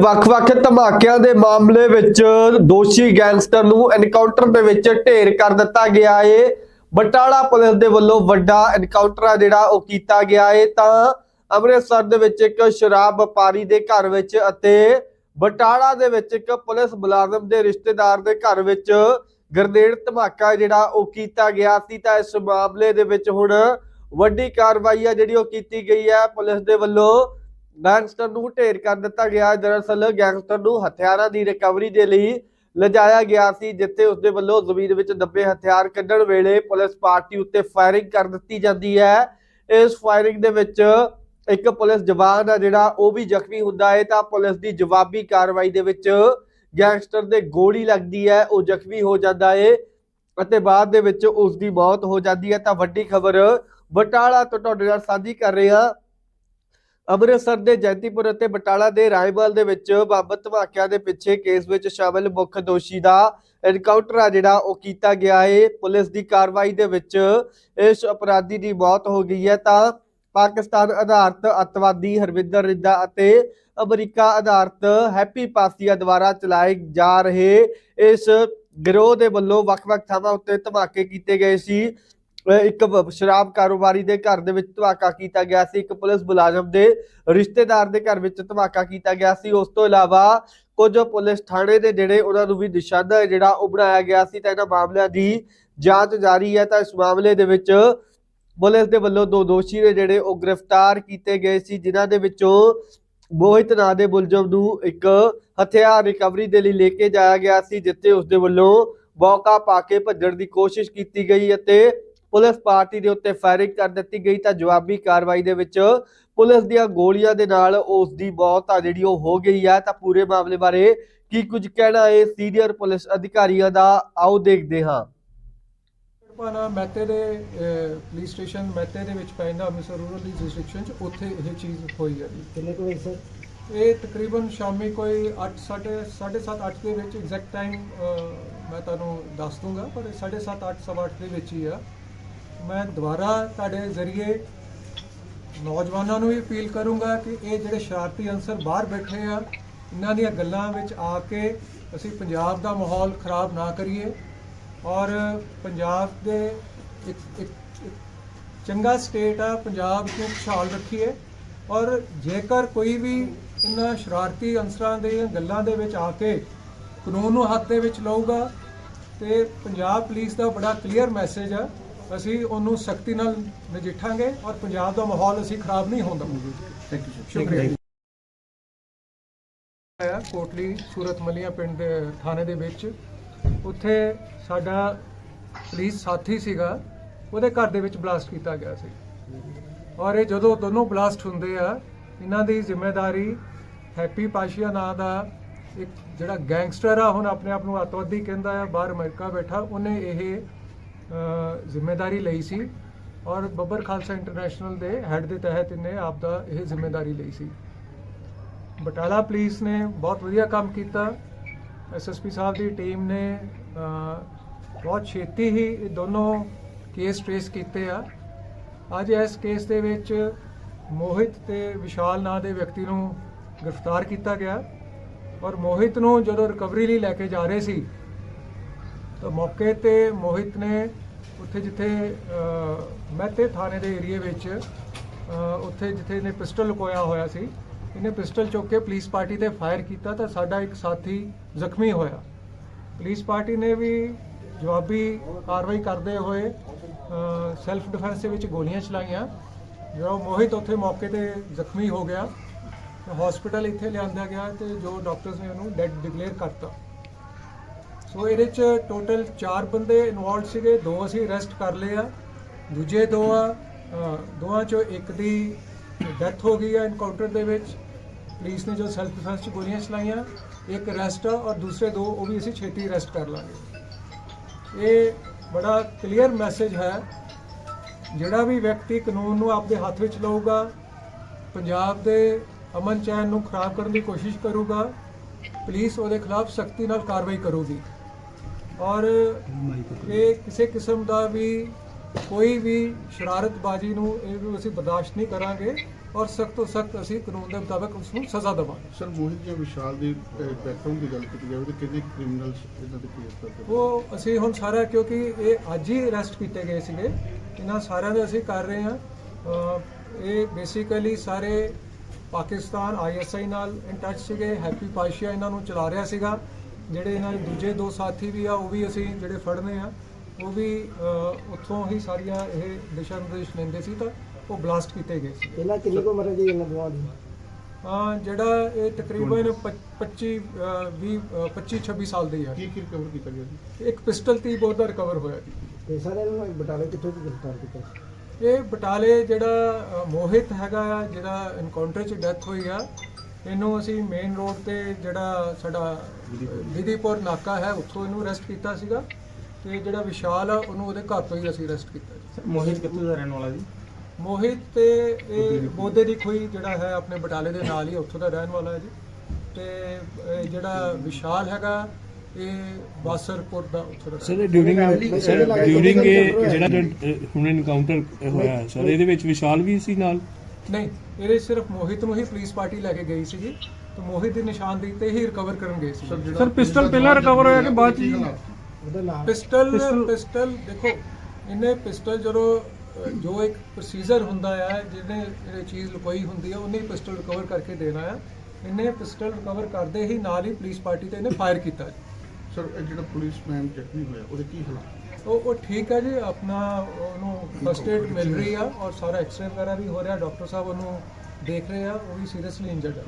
ਵੱਖ-ਵੱਖ ਧਮਾਕਿਆਂ ਦੇ ਮਾਮਲੇ ਵਿੱਚ ਦੋਸ਼ੀ ਗੈਂਗਸਟਰ ਨੂੰ ਐਨਕਾਊਂਟਰ ਦੇ ਵਿੱਚ ਢੇਰ ਕਰ ਦਿੱਤਾ ਗਿਆ ਏ। ਬਟਾਲਾ ਪੁਲਿਸ ਦੇ ਵੱਲੋਂ ਵੱਡਾ ਐਨਕਾਊਂਟਰ ਜਿਹੜਾ ਉਹ ਕੀਤਾ ਗਿਆ ਏ। ਤਾਂ ਅੰਮ੍ਰਿਤਸਰ ਦੇ ਵਿੱਚ ਇੱਕ ਸ਼ਰਾਬ ਵਪਾਰੀ ਦੇ ਘਰ ਵਿੱਚ ਅਤੇ ਬਟਾਲਾ ਦੇ ਵਿੱਚ ਇੱਕ ਪੁਲਿਸ ਮੁਲਾਜ਼ਮ ਦੇ ਰਿਸ਼ਤੇਦਾਰ ਦੇ ਘਰ ਵਿੱਚ ਗਰਨੇਡ ਧਮਾਕਾ ਜਿਹੜਾ ਉਹ ਕੀਤਾ ਗਿਆ ਸੀ। ਤਾਂ ਇਸ ਮਾਮਲੇ ਦੇ ਵਿੱਚ ਹੁਣ ਵੱਡੀ ਕਾਰਵਾਈ ਆ ਜਿਹੜੀ ਉਹ ਕੀਤੀ ਗਈ ਹੈ ਪੁਲਿਸ ਦੇ ਵੱਲੋਂ ਗੈਂਗਸਟਰ ਨੂੰ ਢੇਰ ਕਰ ਦਿੱਤਾ ਗਿਆ। ਦਰਅਸਲ ਗੈਂਗਸਟਰ ਨੂੰ ਹਥਿਆਰਾਂ ਦੀ ਰਿਕਵਰੀ ਦੇ ਲਈ ਲਿਜਾਇਆ ਗਿਆ ਸੀ, ਜਿੱਥੇ ਉਸ ਦੇ ਵੱਲੋਂ ਜ਼ਮੀਨ ਵਿੱਚ ਦੱਬੇ ਹਥਿਆਰ ਕੱਢਣ ਵੇਲੇ ਪੁਲਿਸ ਪਾਰਟੀ ਉੱਤੇ ਫਾਇਰਿੰਗ ਕਰ ਦਿੱਤੀ ਜਾਂਦੀ ਹੈ। ਇਸ ਫਾਇਰਿੰਗ ਦੇ ਵਿੱਚ ਇੱਕ ਪੁਲਿਸ ਜਵਾਨ ਆ ਜਿਹੜਾ, ਉਹ ਵੀ ਜ਼ਖਮੀ ਹੁੰਦਾ ਹੈ, ਤਾਂ ਪੁਲਿਸ ਦੀ ਜਵਾਬੀ ਕਾਰਵਾਈ ਦੇ ਵਿੱਚ ਗੈਂਗਸਟਰ ਦੇ ਗੋਲੀ ਲੱਗਦੀ ਹੈ, ਉਹ ਜ਼ਖਮੀ ਹੋ ਜਾਂਦਾ ਹੈ ਅਤੇ ਬਾਅਦ ਦੇ ਵਿੱਚ ਉਸ ਦੀ ਮੌਤ ਹੋ ਜਾਂਦੀ ਹੈ। ਤਾਂ ਵੱਡੀ ਖਬਰ, ਬਟਾਲਾ ਤੋਂ ਤੁਹਾਡੇ ਨਾਲ ਸਾਂਝੀ ਕਰ ਰਹੇ ਹਾਂ। ਅੰਮ੍ਰਿਤਸਰ ਦੇ ਜੈਤੀਪੁਰ ਅਤੇ ਬਟਾਲਾ ਦੇ ਰਾਇਮਲ ਦੇ ਵਿੱਚ ਬੰਬ ਧਮਾਕਿਆਂ ਦੇ ਪਿੱਛੇ ਕੇਸ ਵਿੱਚ ਸ਼ਾਮਲ ਮੁੱਖ ਦੋਸ਼ੀ ਦਾ ਐਨਕਾਊਂਟਰ ਆ ਜਿਹੜਾ, ਉਹ ਕੀਤਾ ਗਿਆ ਹੈ ਪੁਲਿਸ ਦੀ ਕਾਰਵਾਈ ਦੇ ਵਿੱਚ ਇਸ ਅਪਰਾਧੀ ਦੀ ਮੌਤ ਹੋ ਗਈ ਹੈ। ਤਾਂ ਪਾਕਿਸਤਾਨ ਆਧਾਰਿਤ ਅੱਤਵਾਦੀ ਹਰਵਿੰਦਰ ਰਿੱਧਾ ਅਤੇ ਅਮਰੀਕਾ ਆਧਾਰਿਤ ਹੈਪੀ ਪਾਸੀਆ ਦੁਆਰਾ ਚਲਾਏ ਜਾ ਰਹੇ ਇਸ ਗਿਰੋਹ ਦੇ ਵੱਲੋਂ ਵੱਖ-ਵੱਖ ਥਾਵਾਂ ਉੱਤੇ ਧਮਾਕੇ ਕੀਤੇ ਗਏ ਸੀ। ਇੱਕ ਸ਼ਰਾਬ ਕਾਰੋਬਾਰੀ ਦੇ ਘਰ ਦੇ ਵਿੱਚ ਧਮਾਕਾ ਕੀਤਾ ਗਿਆ ਸੀ। ਇੱਕ ਪੁਲਿਸ ਮੁਲਾਜ਼ਮ ਦੇ ਰਿਸ਼ਤੇਦਾਰ ਦੇ ਘਰ ਵਿੱਚ ਧਮਾਕਾ ਕੀਤਾ ਗਿਆ ਸੀ। ਉਸ ਤੋਂ ਇਲਾਵਾ ਕੁਝ ਪੁਲਿਸ ਥਾਣੇ ਦੇ ਜਿਹੜੇ ਉਹਨਾਂ ਨੂੰ ਵੀ ਨਿਸ਼ਾਨਾ ਜਿਹੜਾ ਉਹ ਬਣਾਇਆ ਗਿਆ ਸੀ। ਤਾਂ ਇਹਨਾਂ ਮਾਮਲਿਆਂ ਦੀ ਜਾਂਚ ਜਾਰੀ ਹੈ। ਤਾਂ ਇਸ ਮਾਮਲੇ ਦੇ ਵਿੱਚ ਪੁਲਿਸ ਦੇ ਵੱਲੋਂ ਦੋ ਦੋਸ਼ੀ ਨੇ ਜਿਹੜੇ ਉਹ ਗ੍ਰਿਫਤਾਰ ਕੀਤੇ ਗਏ ਸੀ, ਜਿਨ੍ਹਾਂ ਦੇ ਵਿੱਚੋਂ ਮੋਹਿਤ ਨਾਂ ਦੇ ਮੁਲਜ਼ਮ ਨੂੰ ਇੱਕ ਹਥਿਆਰ ਰਿਕਵਰੀ ਦੇ ਲਈ ਲੈ ਕੇ ਜਾਇਆ ਗਿਆ ਸੀ, ਜਿੱਥੇ ਉਸ ਦੇ ਵੱਲੋਂ ਮੌਕਾ ਪਾ ਕੇ ਭੱਜਣ ਦੀ ਕੋਸ਼ਿਸ਼ ਕੀਤੀ ਗਈ ਅਤੇ ਪੁਲਿਸ ਪਾਰਟੀ ਦੇ ਉੱਤੇ ਫਾਇਰਿੰਗ ਕਰ ਦਿੱਤੀ ਗਈ ਤਾਂ ਜਵਾਬੀ ਕਾਰਵਾਈ ਦੇ ਵਿੱਚ ਪੁਲਿਸ ਦੀਆਂ ਗੋਲੀਆਂ ਦੇ ਨਾਲ ਉਸ ਦੀ ਮੌਤ ਆ ਜਿਹੜੀ ਉਹ ਹੋ ਗਈ ਹੈ ਤਾਂ ਪੂਰੇ ਮਾਮਲੇ ਬਾਰੇ ਕੀ ਕੁਝ ਕਹਿਣਾ ਹੈ ਸੀਨੀਅਰ ਪੁਲਿਸ ਅਧਿਕਾਰੀਆਂ ਦਾ? ਆਓ ਦੇਖਦੇ ਹਾਂ। ਪਾਣਾ ਮਹਿਤੇ ਦੇ ਪੁਲਿਸ ਸਟੇਸ਼ਨ ਮਹਿਤੇ ਦੇ ਵਿੱਚ ਪੈਂਦਾ ਅੰਮ੍ਰਿਤਸਰ ਰੂਰਲ ਦੀ ਜੁਰਿਸਡਿਕਸ਼ਨ ਚ ਉੱਥੇ ਇਹ ਚੀਜ਼ ਹੋਈ ਹੈ ਜੀ। ਕਿੰਨੇ ਕੁ ਵਜੇ ਸਰ? ਇਹ ਤਕਰੀਬਨ ਸ਼ਾਮੀ ਕੋਈ 8 7:30 8 ਦੇ ਵਿੱਚ ਐਗਜ਼ੈਕਟ ਟਾਈਮ ਮੈਂ ਤੁਹਾਨੂੰ ਦੱਸ ਦੂੰਗਾ ਪਰ 7:30 8 ਸਵਾ ਅੱਠ ਦੇ ਵਿੱਚ ਹੀ ਆ। ਮੈਂ ਦੁਬਾਰਾ ਤੁਹਾਡੇ ਜ਼ਰੀਏ ਨੌਜਵਾਨਾਂ ਨੂੰ ਵੀ ਅਪੀਲ ਕਰੂੰਗਾ ਕਿ ਇਹ ਜਿਹੜੇ ਸ਼ਰਾਰਤੀ ਅਨਸਰ ਬਾਹਰ ਬੈਠੇ ਆ, ਇਹਨਾਂ ਦੀਆਂ ਗੱਲਾਂ ਵਿੱਚ ਆ ਕੇ ਅਸੀਂ ਪੰਜਾਬ ਦਾ ਮਾਹੌਲ ਖਰਾਬ ਨਾ ਕਰੀਏ ਔਰ ਪੰਜਾਬ ਦੇ ਇੱਕ ਇੱਕ ਇੱਕ ਚੰਗਾ ਸਟੇਟ ਆ, ਪੰਜਾਬ ਨੂੰ ਖੁਸ਼ਹਾਲ ਰੱਖੀਏ ਔਰ ਜੇਕਰ ਕੋਈ ਵੀ ਇਹਨਾਂ ਸ਼ਰਾਰਤੀ ਅੰਸਰਾਂ ਦੇ ਗੱਲਾਂ ਦੇ ਵਿੱਚ ਆ ਕੇ ਕਾਨੂੰਨ ਨੂੰ ਹੱਥ ਦੇ ਵਿੱਚ ਲਊਗਾ ਤੇ ਪੰਜਾਬ ਪੁਲਿਸ ਦਾ ਬੜਾ ਕਲੀਅਰ ਮੈਸੇਜ ਆ ਅਸੀਂ ਉਹਨੂੰ ਸਖਤੀ ਨਾਲ ਨਜਿੱਠਾਂਗੇ ਔਰ ਪੰਜਾਬ ਦਾ ਮਾਹੌਲ ਅਸੀਂ ਖਰਾਬ ਨਹੀਂ ਹੋਣ ਦਵਾਂਗੇ। ਥੈਂਕ ਯੂ ਸ਼ੁਕਰੀਆ। ਆਇਆ ਕੋਟਲੀ ਸੂਰਤ ਮਲੀਆਂ ਪਿੰਡ ਦੇ ਥਾਣੇ ਦੇ ਵਿੱਚ। ਉੱਥੇ ਸਾਡਾ ਪੁਲਿਸ ਸਾਥੀ ਸੀਗਾ ਉਹਦੇ ਘਰ ਦੇ ਵਿੱਚ ਬਲਾਸਟ ਕੀਤਾ ਗਿਆ ਸੀ। ਔਰ ਇਹ ਜਦੋਂ ਦੋਨੋਂ ਬਲਾਸਟ ਹੁੰਦੇ ਆ ਇਹਨਾਂ ਦੀ ਜ਼ਿੰਮੇਵਾਰੀ ਹੈਪੀ ਪਾਸ਼ੀਆ ਨਾਂ ਦਾ ਇੱਕ ਜਿਹੜਾ ਗੈਂਗਸਟਰ ਆ ਹੁਣ ਆਪਣੇ ਆਪ ਨੂੰ ਅੱਤਵਾਦੀ ਕਹਿੰਦਾ ਆ ਬਾਹਰ ਅਮਰੀਕਾ ਬੈਠਾ ਉਹਨੇ ਇਹ ਜ਼ਿੰਮੇਵਾਰੀ ਲਈ ਸੀ ਔਰ ਬੱਬਰ ਖਾਲਸਾ ਇੰਟਰਨੈਸ਼ਨਲ ਦੇ ਹੈੱਡ ਦੇ ਤਹਿਤ ਇਹਨੇ ਆਪ ਦਾ ਇਹ ਜ਼ਿੰਮੇਵਾਰੀ ਲਈ ਸੀ। ਬਟਾਲਾ ਪੁਲਿਸ ਨੇ ਬਹੁਤ ਵਧੀਆ ਕੰਮ ਕੀਤਾ। ਐਸਐਸਪੀ ਸਾਹਿਬ ਦੀ ਟੀਮ ਨੇ ਬਹੁਤ ਛੇਤੀ ਹੀ ਇਹ ਦੋਨੋਂ ਕੇਸ ਟ੍ਰੇਸ ਕੀਤੇ ਆ। ਅੱਜ ਇਸ ਕੇਸ ਦੇ ਵਿੱਚ ਮੋਹਿਤ ਤੇ ਵਿਸ਼ਾਲ ਨਾਂ ਦੇ ਵਿਅਕਤੀ ਨੂੰ ਗ੍ਰਿਫਤਾਰ ਕੀਤਾ ਗਿਆ ਔਰ ਮੋਹਿਤ ਨੂੰ ਜਦੋਂ ਰਿਕਵਰੀ ਲਈ ਲੈ ਕੇ ਜਾ ਰਹੇ ਸੀ ਤਾਂ ਮੌਕੇ ਤੇ ਮੋਹਿਤ ਨੇ ਉੱਥੇ ਜਿੱਥੇ ਮਹਿਤੇ ਥਾਣੇ ਦੇ ਏਰੀਏ ਵਿੱਚ ਉੱਥੇ ਜਿੱਥੇ ਇਹਨੇ ਪਿਸਟਲ ਲੁਕੋਇਆ ਹੋਇਆ ਸੀ, ਇਹਨੇ ਪਿਸਟਲ ਚੁੱਕ ਕੇ ਪੁਲਿਸ ਪਾਰਟੀ ਤੇ ਫਾਇਰ ਕੀਤਾ ਤਾਂ ਸਾਡਾ ਇੱਕ ਸਾਥੀ ਜ਼ਖਮੀ ਹੋਇਆ। ਪੁਲਿਸ ਪਾਰਟੀ ਨੇ ਵੀ ਜਵਾਬੀ ਕਾਰਵਾਈ ਕਰਦੇ ਹੋਏ ਸੈਲਫ ਡਿਫੈਂਸ ਦੇ ਵਿੱਚ ਗੋਲੀਆਂ ਚਲਾਈਆਂ। ਜਦੋਂ ਮੋਹਿਤ ਉੱਥੇ ਮੌਕੇ ਤੇ ਜ਼ਖਮੀ ਹੋ ਗਿਆ। ਹਸਪੀਟਲ ਇੱਥੇ ਲਿਆਂਦਾ ਗਿਆ ਤੇ ਜੋ ਡਾਕਟਰਸ ਨੇ ਉਹਨੂੰ ਡੈਡ, ਡਿਕਲੇਅਰ ਕਰਤਾ। ਸੋ ਇਹਦੇ ਚ ਟੋਟਲ 4 ਬੰਦੇ ਇਨਵੋਲਡ ਸੀਗੇ ਦੋ ਅਸੀਂ ਅਰੈਸਟ ਕਰ ਲਏ ਆ। ਦੂਜੇ ਦੋ ਆ ਅ, ਦੋਵਾਂ ਚੋਂ ਇੱਕ ਦੀ ਡੈਥ ਹੋ ਗਈ ਆ ਇਨਕਾਊਂਟਰ ਦੇ ਵਿੱਚ। ਪੁਲਿਸ ਨੇ ਜੋ ਸੈਲਫ ਡਿਫੈਂਸ ਚ ਗੋਲੀਆਂ ਚਲਾਈਆਂ ਇੱਕ ਅਰੈਸਟ ਆ ਔਰ ਦੂਸਰੇ ਦੋ ਉਹ ਵੀ ਅਸੀਂ ਛੇਤੀ ਅਰੈਸਟ ਕਰ ਲਾਂਗੇ। ਇਹ ਬੜਾ ਕਲੀਅਰ ਮੈਸੇਜ ਹੈ। ਜਿਹੜਾ ਵੀ ਵਿਅਕਤੀ ਕਾਨੂੰਨ ਨੂੰ ਆਪਦੇ ਹੱਥ ਵਿੱਚ ਲਊਗਾ ਪੰਜਾਬ ਦੇ ਅਮਨ ਚੈਨ ਨੂੰ ਖਰਾਬ ਕਰਨ ਦੀ ਕੋਸ਼ਿਸ਼ ਕਰੂਗਾ ਪੁਲਿਸ ਉਹਦੇ ਖਿਲਾਫ ਸਖਤੀ ਨਾਲ ਕਾਰਵਾਈ ਕਰੂਗੀ। ਔਰ ਇਹ ਕਿਸੇ ਕਿਸਮ ਦਾ ਵੀ ਕੋਈ ਵੀ ਸ਼ਰਾਰਤਬਾਜ਼ੀ ਨੂੰ ਇਹ ਵੀ ਅਸੀਂ ਬਰਦਾਸ਼ਤ ਨਹੀਂ ਕਰਾਂਗੇ ਔਰ ਸਖਤ ਤੋਂ ਸਖਤ ਅਸੀਂ ਕਾਨੂੰਨ ਦੇ ਮੁਤਾਬਕ ਉਸ ਨੂੰ ਸਜ਼ਾ ਦੇਵਾਂਗੇ। ਸਰ ਮੋਹਿਤ ਜਾਂ ਵਿਸ਼ਾਲ ਦੀ ਬੈਕਗ੍ਰਾਉਂਡ ਦੀ ਗੱਲ ਕੀਤੀ ਜਾਵੇ ਤਾਂ ਕਿੰਨੇ ਕ੍ਰਿਮੀਨਲਸ ਇਹਨਾਂ ਦੇ ਕੇਸ ਕਰਦੇ ਉਹ ਅਸੀਂ ਹੁਣ ਸਾਰਾ ਕਿਉਂਕਿ ਇਹ ਅੱਜ ਹੀ ਅਰੈਸਟ ਕੀਤੇ ਗਏ ਸੀਗੇ। ਇਹਨਾਂ ਸਾਰਿਆਂ ਦੇ ਅਸੀਂ ਕਰ ਰਹੇ ਹਾਂ। ਇਹ ਬੇਸਿਕਲੀ ਸਾਰੇ ਪਾਕਿਸਤਾਨ ਆਈਐਸਆਈ ਨਾਲ ਇਨ ਟੱਚ ਸੀਗੇ। ਹੈਪੀ ਪਾਸ਼ਾ ਇਹਨਾਂ ਨੂੰ ਚਲਾ ਰਿਹਾ ਸੀਗਾ। ਜਿਹੜੇ ਇਹਨਾਂ ਦੇ ਦੂਜੇ ਦੋ ਸਾਥੀ ਵੀ ਆ ਉਹ ਵੀ ਅਸੀਂ ਜਿਹੜੇ ਫੜਨੇ ਆ ਉਹ ਵੀ ਉੱਥੋਂ ਹੀ ਸਾਰੀਆਂ ਇਹ ਦਿਸ਼ਾ ਨਿਰਦੇਸ਼ ਲੈਂਦੇ ਸੀ ਤਾਂ ਉਹ ਬਲਾਸਟ ਕੀਤੇ ਗਏ ਸੀ। ਇਹਨਾਂ ਕਿੰਨੀ ਕੁ ਉਮਰ ਹੈ ਜੀ ਇਹਨਾਂ ਦੋਵਾਂ ਦੀ? ਹਾਂ ਜਿਹੜਾ ਇਹ ਤਕਰੀਬਨ 25 20 25 26 ਸਾਲ ਦੇ ਆ। ਕੀ ਕੀ ਰਿਕਵਰ ਕੀਤਾ ਗਿਆ ਜੀ? ਇੱਕ ਪਿਸਟਲ ਤੀ ਬਹੁਤ ਦਾ ਰਿਕਵਰ ਹੋਇਆ ਜੀ। ਤੇ ਸਾਰੇ ਨੂੰ ਬਟਾਲੇ ਕਿੱਥੋਂ ਦੀ ਗ੍ਰਿਫਤਾਰ ਕੀਤਾ? ਇਹ ਬਟਾਲੇ ਜਿਹੜਾ ਮੋਹਿਤ ਹੈਗਾ ਆ, ਜਿਹੜਾ ਐਨਕਾਊਂਟਰ 'ਚ ਡੈਥ ਹੋਈ ਆ ਇਹਨੂੰ ਅਸੀਂ ਮੇਨ ਰੋਡ ਤੇ ਜਿਹੜਾ ਸਾਡਾ ਵਿਧੀਪੁਰ ਨਾਕਾ ਹੈ ਉੱਥੋਂ ਇਹਨੂੰ ਅਰੈਸਟ ਕੀਤਾ ਸੀਗਾ ਤੇ ਜਿਹੜਾ ਵਿਸ਼ਾਲ ਆ ਉਹਨੂੰ ਉਹਦੇ ਘਰ ਤੋਂ ਹੀ ਅਸੀਂ ਅਰੈਸਟ ਕੀਤਾ ਜੀ। ਮੋਹਿਤ ਕਿੱਥੋਂ ਦਾ ਰਹਿਣ ਵਾਲਾ ਜੀ? ਮੋਹਿਤ ਤੇ ਇਹ ਬੋਦੇ ਦੀ ਖੋਈ ਜਿਹੜਾ ਹੈ ਆਪਣੇ ਬਟਾਲੇ ਦੇ ਨਾਲ ਹੀ ਉੱਥੋਂ ਦਾ ਰਹਿਣ ਵਾਲਾ ਹੈ ਜੀ। ਤੇ ਜਿਹੜਾ ਵਿਸ਼ਾਲ ਹੈਗਾ ਇਹ ਬਾਸਰਪੁਰ ਦਾ ਉੱਥੋਂ ਦਾ ਸਰ ਡਿਊਰਿੰਗ ਸਰ ਡਿਊਰਿੰਗ ਇਹ ਜਿਹੜਾ ਹੁਣ ਇਨਕਾਊਂਟਰ ਹੋਇਆ ਸਰ ਇਹਦੇ ਵਿੱਚ ਵਿਸ਼ਾਲ ਵੀ ਸੀ ਨਾਲ? ਨਹੀਂ ਇਹਦੇ ਸਿਰਫ ਮੋਹਿਤ ਨੂੰ ਹੀ ਪੁਲਿਸ ਪਾਰਟੀ ਲੈ ਕੇ ਗਈ ਸੀਗੀ ਤੇ ਮੋਹਿਤ ਦੀ ਨਿਸ਼ਾਨਦੇਹੀ ਤੇ ਹੀ ਰਿਕਵਰ ਕਰਨ ਗਏ ਸੀ ਸਰ ਪਿਸਟਲ ਪਹਿਲਾਂ recover ਹੋਇਆ ਕਿ ਬਾਅਦ 'ਚ? ਜੀ? ਪਿਸਟਲ ਪਿਸਟਲ ਦੇਖੋ ਇਹਨੇ ਪਿਸਟਲ ਜਦੋਂ ਜੋ ਇੱਕ ਪ੍ਰੋਸੀਜਰ ਹੁੰਦਾ ਹੈ ਜਿਹਨੇ ਇਹ ਚੀਜ਼ ਲੁਕੋਈ ਹੁੰਦੀ ਹੈ ਉਹਨੇ ਪਿਸਟਲ ਰਿਕਵਰ ਕਰਕੇ ਦੇਣਾ ਹੈ ਇਹਨੇ ਪਿਸਟਲ ਰਿਕਵਰ ਕਰਦੇ ਹੀ ਨਾਲ ਹੀ ਪੁਲਿਸ ਪਾਰਟੀ ਤੇ ਇਹਨੇ ਫਾਇਰ ਕੀਤਾ। ਸਰ ਇਹ ਜਿਹੜਾ ਪੁਲਿਸਮੈਨ ਜ਼ਖਮੀ ਹੋਇਆ ਉਹਦੇ ਕੀ ਹਾਲਾਤ? ਉਹ ਉਹ ਠੀਕ ਹੈ ਜੀ, ਆਪਣਾ ਉਹਨੂੰ ਫਸਟ ਏਡ ਮਿਲ ਰਹੀ ਆ ਔਰ ਸਾਰਾ ਐਕਸਰੇ ਵਗੈਰਾ ਵੀ ਹੋ ਰਿਹਾ, ਡਾਕਟਰ ਸਾਹਿਬ ਉਹਨੂੰ ਦੇਖ ਰਹੇ ਆ, ਉਹ ਵੀ ਸੀਰੀਅਸਲੀ ਇੰਜਰਡ ਹੈ